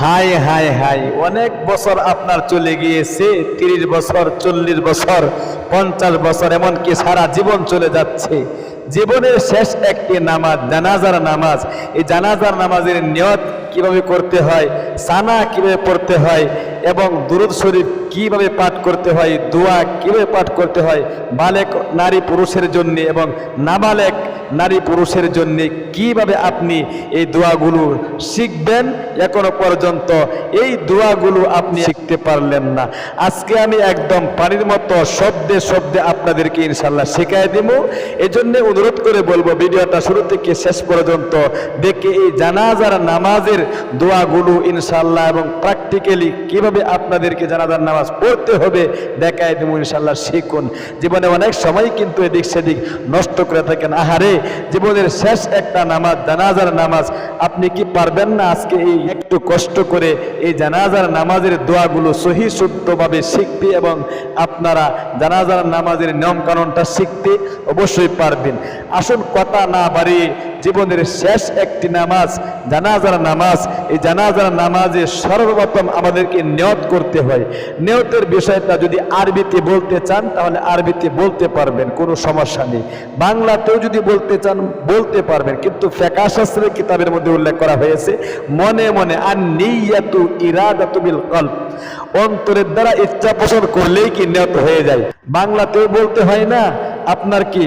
High high high অনেক বছর আপনার চলে গিয়েছে, তিরিশ বছর, চল্লিশ বছর, পঞ্চাশ বছর, এমনকি সারা জীবন চলে যাচ্ছে। জীবনের শেষ একটি নামাজ, জানাজার নামাজ। এই জানাজার নামাজের নিয়ত কীভাবে করতে হয়, সানা কীভাবে পড়তে হয় এবং দুরুদ শরীফ কীভাবে পাঠ করতে হয়, দোয়া কীভাবে পাঠ করতে হয়, বালেক নারী পুরুষের জন্য এবং নাবালেক নারী পুরুষের জন্য কীভাবে আপনি এই দোয়াগুলো শিখবেন, এখনও পর্যন্ত এই দোয়াগুলো আপনি শিখতে পারলেন না। আজকে আমি একদম পানির মতো শব্দে শব্দে আপনাদেরকে ইনশাল্লাহ শেখাই দেব। এই জন্য অনুরোধ করে বলব, ভিডিওটা শুরু থেকে শেষ পর্যন্ত দেখে এই জানাজার নামাজের দোয়াগুলো ইনশাল্লাহ এবং প্র্যাকটিক্যালি কীভাবে আপনাদেরকে জানাজার নামাজ পড়তে হবে। দেখাই দেবো ইনশাল্লাহ শিখুন। জীবনে অনেক সময় কিন্তু এদিক সেদিক নষ্ট করে থাকেন। আহারে, জীবনের শেষ একটা নামাজ, জানাজার নামাজ, আপনি কি পারবেন না আজকে এই একটু কষ্ট করে এই জানাজার নামাজের দোয়াগুলো সহি শুদ্ধভাবে শিখতে এবং আপনারা জানাজার নামাজের নিয়ম কানুনটা শিখতে অবশ্যই পারবেন। আসুন কথা না বাড়িয়ে জীবনের শেষ একটি নামাজ, জানাজার নামাজ, এই জানাজার নামাজে সর্বপ্রথম আমাদেরকে নিয়ত করতে হয়। নিয়তের বিষয়টা যদি আরবিতে বলতে চান, তাহলে আরবিতে বলতে পারবেন, কোনো সমস্যা নেই। বাংলাতেও যদি বলতে চান, বলতে পারবেন। কিন্তু ফেকা শাস্ত্রের কিতাবের মধ্যে উল্লেখ করা হয়েছে, মনে মনে আর নিয়াতু ইরাদাতু বিল কলব। অন্তরের দ্বারা ইচ্ছা পোষণ করলেই কি নিয়ত হয়ে যায়। বাংলাতেও বলতে হয় না, আপনার কি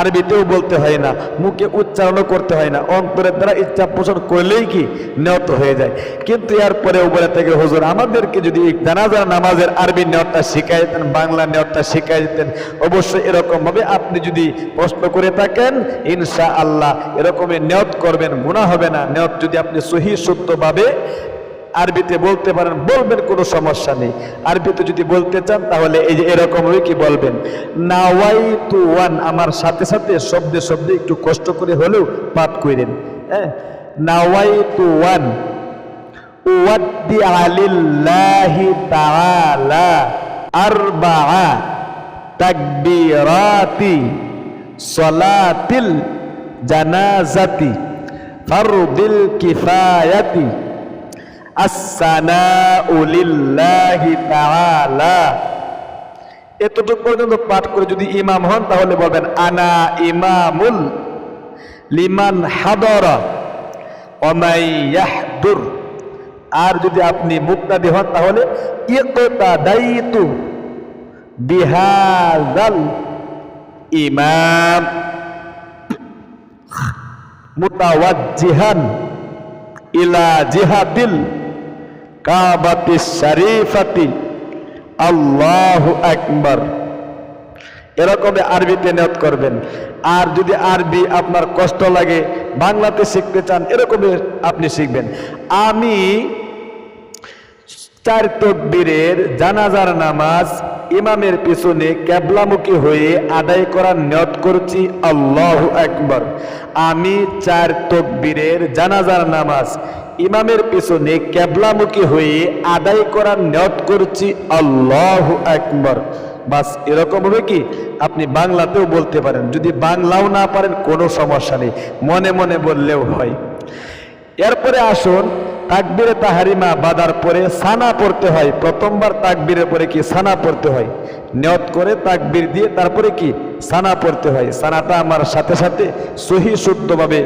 আরবিতেও বলতে হয় না, মুখে উচ্চারণও করতে হয় না, অন্তরের দ্বারা ইচ্ছা পোষণ করলেই কি নিয়ত হয়ে যায়। কিন্তু এরপরে বলে থেকে, হুজুর, আমাদেরকে যদি জানাজার নামাজের আরবি নিয়তটা শিখাই দিতেন বাংলা নিয়তটা শিখাই দিতেন, অবশ্যই এরকম ভাবে আপনি যদি প্রশ্ন করে থাকেন ইনশা আল্লাহ এরকমই নিয়ত করবেন গুণা হবে না। নিয়ত যদি আপনি সহি শুদ্ধভাবে আরবিতে বলতে পারেন, বলবেন কোনো সমস্যা নেই। আরবিতে যদি বলতে চান, তাহলে এই যে এরকম হয়ে কি বলবেন? নাওয়াই টু ওয়ান, আমার সাথে সাথে শব্দে শব্দে একটু কষ্ট করে হলেও পাঠ করেন। হ্যাঁ? নাওয়াই টু ওয়ান উওয়াদ্দি আলিল্লাহি তাআলা আরবাআ তাকবীরাতি সলাতিল জানাজাতি ফারদিল কিফায়াতি এতটুকু পর্যন্ত পাঠ করে যদি ইমাম হন, তাহলে বলবেন, আনা ইমামুল লিমান হাদরা ওমাই ইয়াহদুর। আর যদি আপনি মুক্তাদি হন, তাহলে, ইকতাদাইতু বিহাযাল ইমাম। মুতাওয়াজ্জিহান ইলা জিহাদিল কাবাতি শরীফাতি। আল্লাহু আকবার। এরকম আরবিতে নিয়ত করবেন। আর যদি আরবি আপনার কষ্ট লাগে, বাংলাতে শিখতে চান এরকম আপনি শিখবেন। আমি চার তকবীরের জানাজার নামাজ ইমামের পিছনে ক্যাবলামুখী হয়ে আদায় করার নিয়ত করছি, আল্লাহ একবার আমি চার তকবীরের জানাজার নামাজ ইমামের পিছনে ক্যাবলামুখী হয়ে আদায় করার নিয়ত করছি, আল্লাহ একবার বাস, এরকম হবে কি? আপনি বাংলাতেও বলতে পারেন। যদি বাংলাও না পারেন, কোনো সমস্যা নেই। মনে মনে বললেও হয়। এরপরে আসুন, তাকবিরে তাহারিমা বাদার পরে সানা পড়তে হয়। প্রথমবার তাকবীরের পরে কি সানা পড়তে হয়? নিয়ত করে তাকবির দিয়ে তারপরে কি সানা পড়তে হয়। সানাটা আমার সাথে সাথে সহি শুদ্ধভাবে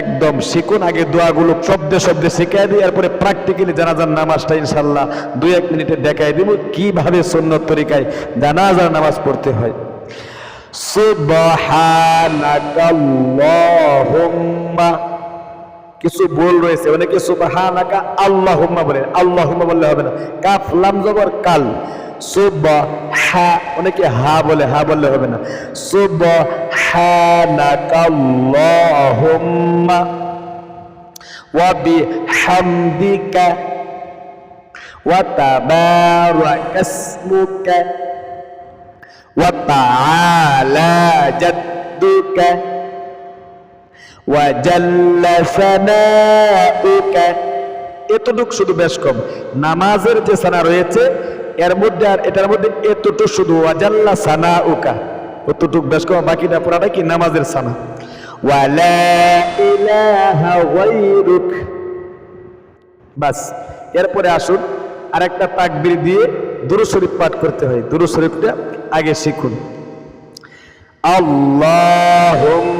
একদম শিখুন। আগে দোয়াগুলো শব্দে শব্দে শিখাই দিই এরপরে প্র্যাকটিক্যালি জানাজার নামাজটা ইনশাল্লাহ দুই এক মিনিটে দেখাই দিব কীভাবে সুন্নত তরিকায় জানাজার নামাজ পড়তে হয়। সুবহানাকাল্লাহুম্মা কিছু ভুল রয়েছে অনেকে সুবহানাকা আল্লাহুম্মা বলে আল্লাহুম্মা বললে হবে না। কাফ, লাম জবর কাল। সুবহা অনেকে হা বলে, হা বললে হবে না। সুবহানাকা আল্লাহুম্মা ওয়া বিহামদিকা ওয়া তাবারাকা ইসমুকা ওয়া তাআলা জাদ্দুকা ওয়াজাল্লা সানাউকা এতটুক শুধু বেশ কম। নামাজের যে সানা রয়েছে এর মধ্যে আর এটার মধ্যে এতটুক শুধু ওয়াজাল্লা সানাউকা। অতটুক বেশ কম বাকিটা পুরাটা কি নামাজের সানা? বাস এরপরে আসুন আরেকটা তাকবির দিয়ে দুরু শরীফ পাঠ করতে হয়। দুরু শরীফটা আগে শিখুন। আল্লাহুম্মা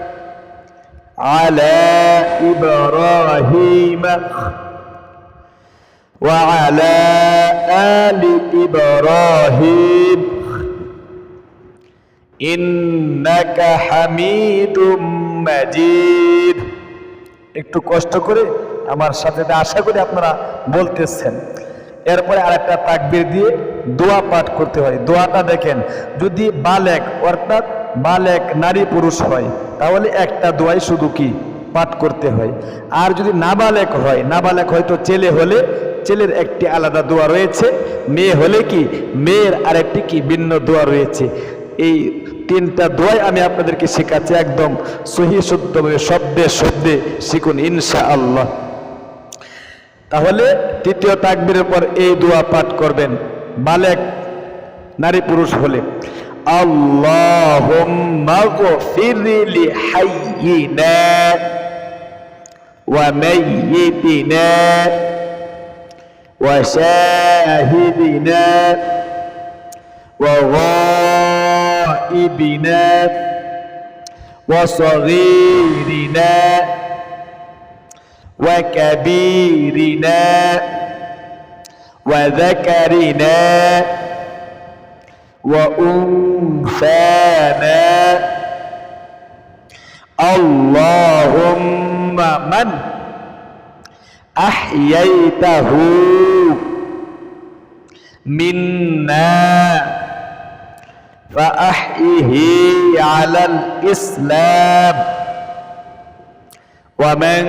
على إبراهيم وعلى آل إبراهيم إنك حميد مجيد একটু কষ্ট করে আমার সাথে আশা করি আপনারা বলতেছেন এরপরে আরেকটা তাকবির দিয়ে দোয়া পাঠ করতে হয় দোয়াটা দেখেন যদি বালেক অর্থাৎ বালেক নারী পুরুষ হয় তাহলে একটা দোয়াই শুধু কি? পাঠ করতে হয়। আর যদি নাবালেক হয়, নাবালেক হয়তো ছেলে হলে ছেলের একটি আলাদা দোয়া রয়েছে। মেয়ে হলে কি? মেয়ের আরেকটি কি? ভিন্ন দোয়া রয়েছে। এই তিনটা দোয়াই আমি আপনাদেরকে শেখাচ্ছি একদম সহি শুদ্ধভাবে, শব্দে শব্দে শিখুন ইনশা আল্লাহ তাহলে তৃতীয় তাকবীরের পর এই দোয়া পাঠ করবেন। বালেক নারী পুরুষ হলে। اللهم اغفر لحينا وميتنا وشاهدنا وغائبنا وصغيرنا وكبيرنا وذكرنا وأنثانا. اللهم من أحييته منا فأحيه على الإسلام. ومن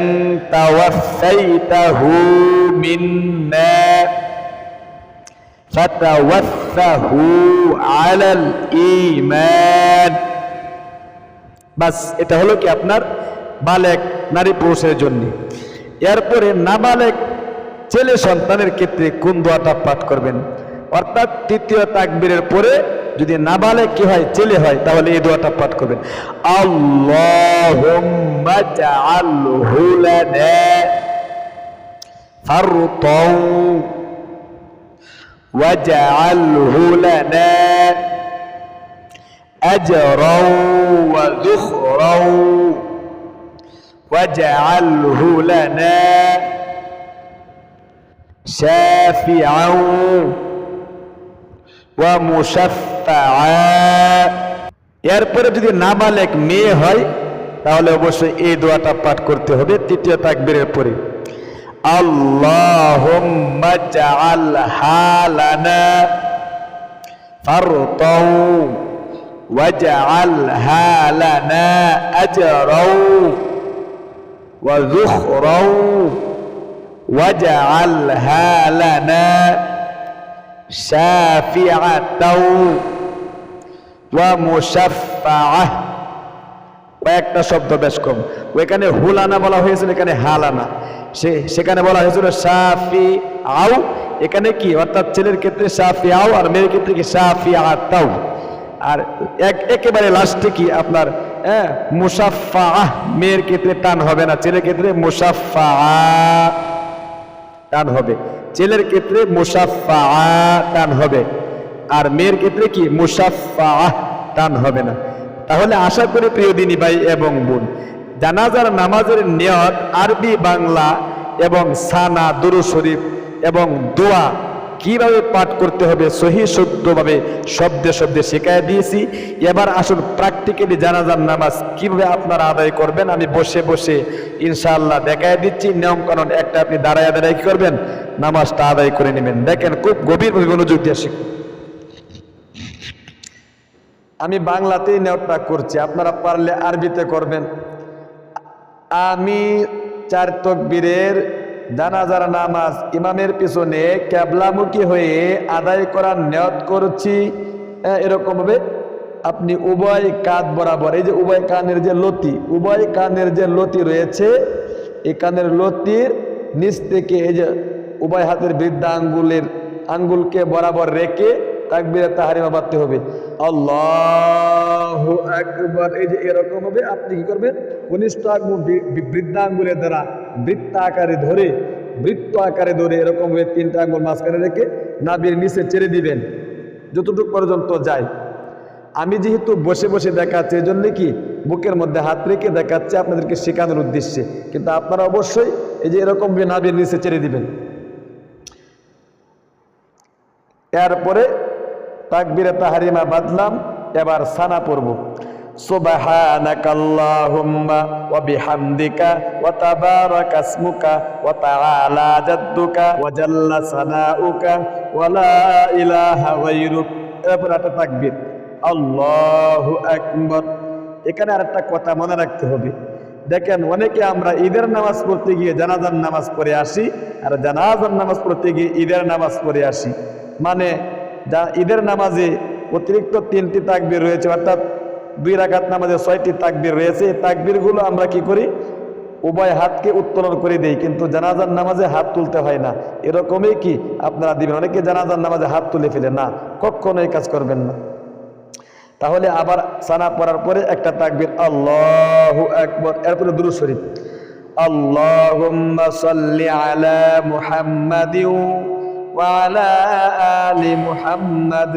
توفيته منا ফাতাওয়াফাহু আলাল ঈমান বাস, এটা হলো কি আপনার বালেক নারী পুরুষের জন্য। এরপরে নাবালেক ছেলে সন্তানের ক্ষেত্রে কোন দোয়াটা পাঠ করবেন? অর্থাৎ তৃতীয় তাকবীরের পরে যদি নাবালেক কি হয়, ছেলে হয়, তাহলে এই দোয়াটা পাঠ করবেন। আল্লাহুম্মা জাআলহু লানা ফারতাও واجعله لنا أجرا وذخرا واجعله لنا شافعا ومشفعا এরপরে যদি নাবালেক মেয়ে হয় তাহলে অবশ্যই এই দোয়াটা পাঠ করতে হবে তৃতীয় তাকবীরের পরে اللهم اجعلها لنا فرطا واجعلها لنا أجرا وذخرا واجعلها لنا شافعة ومشفعة কয়েকটা শব্দ বেশ কম ওইখানে হুলানা বলা হয়েছিল এখানে হালানা সে, সেখানে বলা হয়েছিল সাফি আও। এখানে কি? অর্থাৎ ছেলের ক্ষেত্রে সাফি আও আর মেয়ের ক্ষেত্রে কি? সাফি আতাও আর এক, একেবারে লাস্টে কি? আপনার হ্যাঁ মুসাফা মেয়ের ক্ষেত্রে টান হবে না। ছেলের ক্ষেত্রে মুসাফা টান হবে। ছেলের ক্ষেত্রে মুসাফা টান হবে। আর মেয়ের ক্ষেত্রে কি? মুসাফা টান হবে না। তাহলে আশা করি প্রিয় দিনী ভাই এবং বোন জানাজার নামাজের নিয়ত আরবি, বাংলা এবং সানা, দুরু শরীফ এবং দোয়া কীভাবে পাঠ করতে হবে, সহি, শুদ্ধভাবে শব্দে শব্দে শেখায় দিয়েছি। এবার আসুন প্র্যাকটিক্যালি জানাজার নামাজ কীভাবে আপনারা আদায় করবেন, আমি বসে বসে ইনশাআল্লাহ দেখায় দিচ্ছি। নিয়ম কারণ একটা আপনি দাঁড়ায় দাঁড়ায় কি করবেন, নামাজটা আদায় করে নেবেন। দেখেন খুব গভীরভাবে মনোযোগ দিয়ে শিখুন। আমি বাংলাতেই নেওয়াটা করছি, আপনারা পারলে আরবিতে করবেন। আমি চার তকবীরের জানাজার নামাজ ইমামের পিছনে ক্যাবলামুখী হয়ে আদায় করার নিয়ত করছি। এরকম হবে আপনি উভয় কাঁধ বরাবর, এই যে উভয় কানের যে লতি, উভয় কানের যে লতি রয়েছে, এই কানের লতির নিচ থেকে এই যে উভয় হাতের বৃদ্ধা আঙ্গুলের, আঙ্গুলকে বরাবর রেখে তাকবিরে তাহারিমা বাড়তে হবে। আল্লাহ একবার এই যে এরকম হবে, আপনি কি করবেন? কনিষ্ঠ আঙ্গুল বি- বি- আঙ্গুলের দ্বারা বৃত্ত আকারে ধরে, বৃত্ত আকারে ধরে এরকম ভাবে তিনটা আঙ্গুল মাঝখানে রেখে নাবির নিচে ছেড়ে দিবেন, যতটুকু পর্যন্ত যায়। আমি যেহেতু বসে বসে দেখাচ্ছি এই জন্য কি বুকের মধ্যে হাত রেখে দেখাচ্ছে আপনাদেরকে শেখানোর উদ্দেশ্যে। কিন্তু আপনারা অবশ্যই এই যে এরকম নাবির নিচে ছেড়ে দিবেন। এরপরে তাকবিরে তাহারিমা বাদলাম এবার সানা পড়ব سبحانك اللهم وبحمدك وتبارك اسمك وتعالى جدك وجل ثناؤك ولا إله غيرك এরপর একটা তাকবীর আল্লাহু আকবার এখানে আরেকটা কথা মনে রাখতে হবে দেখেন অনেকে আমরা ঈদের নামাজ পড়তে গিয়ে জানাজার নামাজ পড়ে আসি আর জানাজার নামাজ পড়তে গিয়ে ঈদের নামাজ পড়ে আসি মানে যা ঈদের নামাজে অতিরিক্ত তিনটি তাকবির রয়েছে, অর্থাৎ দুই রাকাত নামাজে ছয়টি তাকবির রয়েছে। এই তাকবিরগুলো আমরা কি করি? উভয় হাতকে উত্তোলন করে দেই, কিন্তু জানাজার নামাজে হাত তুলতে হয় না। এরকমই কি আপনারা দিবেন? অনেকে জানাজার নামাজে হাত তুলে ফেলে। না, কখনো এই কাজ করবেন না। তাহলে আবার সানা পড়ার পরে একটা তাকবির, আল্লাহ একবার এরপরে দুরু শরীফ। আল্লাহুম্মা সাল্লি আলা মুহাম্মাদিন ওয়া আলা আলি মুহাম্মাদ।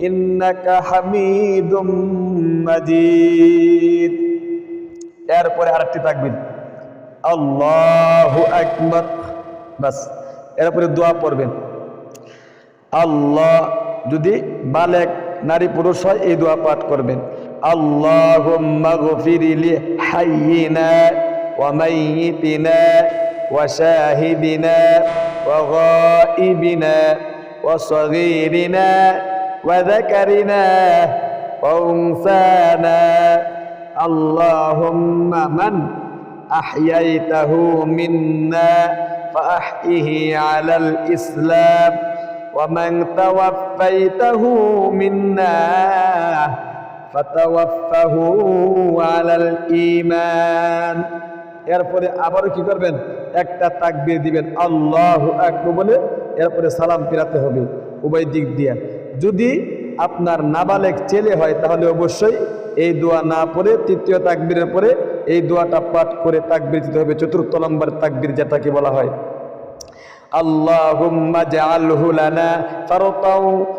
إنك حميد مجيد এরপরে আরেকটি তাকবির আল্লাহু আকবার বাস এরপরে দোয়া পড়বেন আল্লাহ যদি বালেক নারী পুরুষ হয় এই দোয়া পাঠ করবেন আল্লাহুম্মা গফিরি লি হাইয়িনা ওয়া মাইয়িতিনা ওয়া শাহিদিনা ওয়া গাইবিনা ওয়া সগীরিনা ওয়া যাকারিনা ওয়া উনসানা আল্লাহুম্মা মান أحييته منا فأحيه على الإسلام ومن توفيته منا فتوفه على الإيمان এরপরে আবারও কি করবেন একটা তাকবীর দিবেন আল্লাহ আকবর বলে এরপরে সালাম ফিরাতে হবে উভয় দিক দিয়ে যদি আপনার নাবালেক ছেলে হয় তাহলে অবশ্যই এই দোয়া না পড়ে তৃতীয় তাকবীরের পরে এই দোয়াটা পাঠ করে তাকবীর দিতে হবে চতুর্থ নম্বর তাকবীর যেটাকে বলা হয় اللهم اجعله لنا فرطا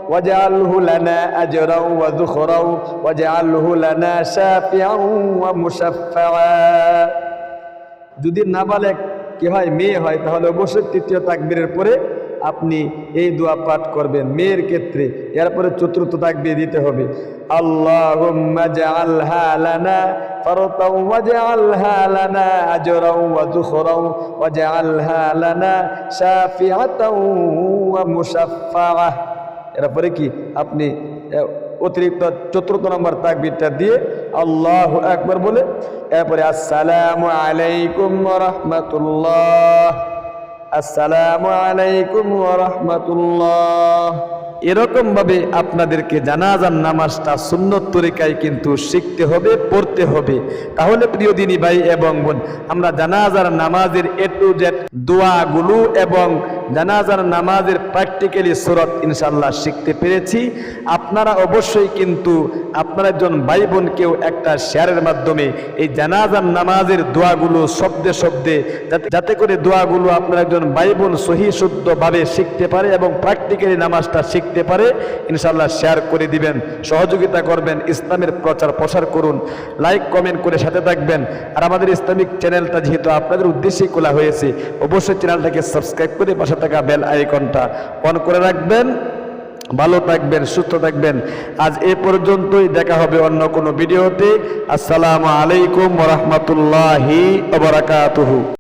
واجعله لنا أجرا وذخرا واجعله لنا شافعا ومشفعا যদি নাবালেক কি হয় মেয়ে হয় তাহলে অবশ্যই তৃতীয় তাকবীরের পরে আপনি এই দোয়া পাঠ করবেন মেয়ের ক্ষেত্রে। এরপরে চতুর্থ তাকবীর দিতে হবে। এরপরে কি? আপনি অতিরিক্ত চতুর্থ নম্বর তাকবীরটা দিয়ে আল্লাহ একবার বলে, এরপরে আসসালামু আলাইকুম রহমতুল্লাহ। আসসালামু আলাইকুম রহমতুল্লাহ এরকম ভাবে আপনাদেরকে জানাজার নামাজটা সুন্নত তরিকায় কিন্তু শিখতে হবে, পড়তে হবে। তাহলে প্রিয় দিনী ভাই এবং বোন, আমরা জানাজার নামাজের এ টু জেড দোয়াগুলো এবং জানাজার নামাজের প্র্যাকটিক্যালি সুরত ইনশাল্লাহ শিখতে পেরেছি। আপনারা অবশ্যই কিন্তু আপনার একজন ভাই বোনকেও একটা শেয়ারের মাধ্যমে এই জানাজার নামাজের দোয়াগুলো শব্দে শব্দে যাতে করে দোয়াগুলো আপনার একজন ভাই বোন সহি শুদ্ধভাবে শিখতে পারে এবং প্র্যাকটিক্যালি নামাজটা শিখতে পারে ইনশাল্লাহ শেয়ার করে দিবেন। সহযোগিতা করবেন, ইসলামের প্রচার প্রসার করুন। লাইক, কমেন্ট করে সাথে থাকবেন। আর আমাদের ইসলামিক চ্যানেলটা যেহেতু আপনাদের উদ্দেশ্যেই খোলা হয়েছে, অবশ্যই চ্যানেলটাকে সাবস্ক্রাইব করে পাশে থাকা বেল আইকনটা অন করে রাখবেন, ভালো থাকবেন, সুস্থ থাকবেন। আজ এ পর্যন্তই, দেখা হবে অন্য কোনো ভিডিওতে। আসসালামু আলাইকুম রহমতুল্লাহি